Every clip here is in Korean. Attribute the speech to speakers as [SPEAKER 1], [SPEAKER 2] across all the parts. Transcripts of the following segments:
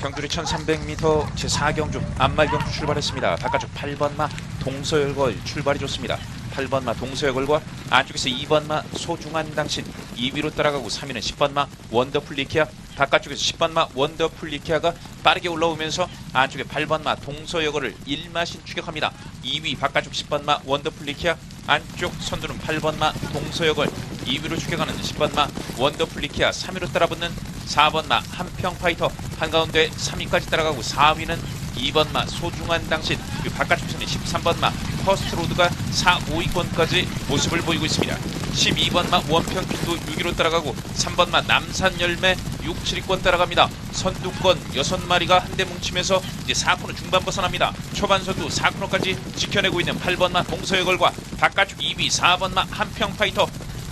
[SPEAKER 1] 경주리 1300m 제4경주 안말경주 출발했습니다. 바깥쪽 8번마 동서열걸 출발이 좋습니다. 8번마 동서열걸과 안쪽에서 2번마 소중한 당신 2위로 따라가고 3위는 10번마 원더풀 리키아 바깥쪽에서 10번마 원더풀 리키아가 빠르게 올라오면서 안쪽에 8번마 동서열걸을 1마신 추격합니다. 2위 바깥쪽 10번마 원더풀 리키아 안쪽 선두는 8번마 동서열걸 2위로 추격하는 10번마 원더풀 리키아 3위로 따라붙는 4번 마 한평 파이터 한가운데 3위까지 따라가고 4위는 2번 마 소중한 당신 그리고 바깥쪽에서는 13번 마 퍼스트 로드가 4, 5위권까지 모습을 보이고 있습니다. 12번 마 원평길도 6위로 따라가고 3번 마 남산 열매 6, 7위권 따라갑니다. 선두권 6마리가 한데 뭉치면서 이제 4코너 중반 벗어납니다. 초반 선두 4코너까지 지켜내고 있는 8번마 동서여걸과 바깥쪽 2위 4번 마 한평 파이터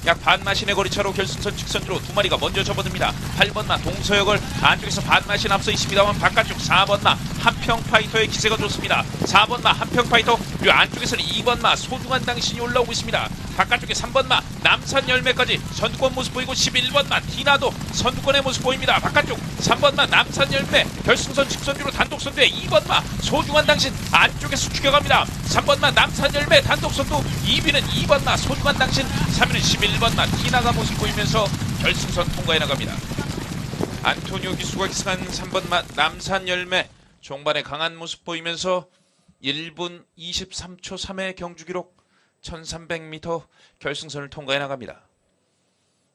[SPEAKER 1] 약 반마신의 거리 차로 결승선 직선으로 두 마리가 먼저 접어듭니다. 8번마 동서역을 안쪽에서 반마신 앞서 있습니다만 바깥쪽 4번마 한평파이터의 기세가 좋습니다. 4번마 한평파이터 그리고 안쪽에서는 2번마 소중한 당신이 올라오고 있습니다. 바깥쪽에 3번마 남산 열매까지 선두권 모습 보이고 11번마 티나도 선두권의 모습 보입니다. 바깥쪽 3번마 남산 열매 결승선 직선주로 단독 선두에 2번마 소중한 당신 안쪽에서 추격합니다. 3번마 남산 열매 단독 선두 2위는 2번마 소중한 당신 3위는 11번마 티나가 모습 보이면서 결승선 통과해 나갑니다. 안토니오 기수가 기승한 3번마 남산 열매 종반에 강한 모습 보이면서 1분 23초 3의 경주 기록 1300m 결승선을 통과해 나갑니다.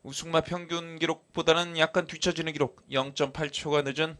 [SPEAKER 1] 우승마 평균 기록보다는 약간 뒤처지는 기록 0.8초가 늦은